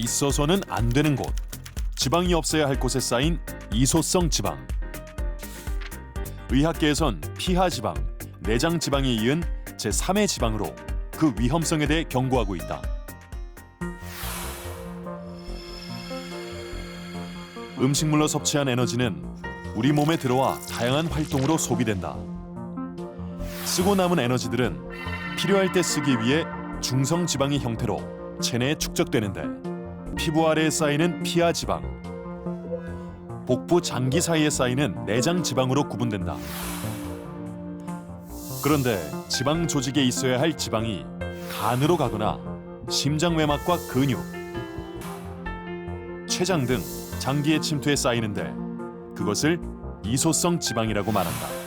있어서는 안 되는 곳. 지방이 없어야 할 곳에 쌓인 이소성 지방. 의학계에선 피하 지방, 내장 지방에 이은 제3의 지방으로 그 위험성에 대해 경고하고 있다. 음식물로 섭취한 에너지는 우리 몸에 들어와 다양한 활동으로 소비된다. 쓰고 남은 에너지들은 필요할 때 쓰기 위해 중성 지방의 형태로 체내에 축적되는데 피부 아래에 쌓이는 피하 지방, 복부 장기 사이에 쌓이는 내장 지방으로 구분된다. 그런데 지방 조직에 있어야 할 지방이 간으로 가거나 심장 외막과 근육, 췌장 등 장기의 침투에 쌓이는데 그것을 이소성 지방이라고 말한다.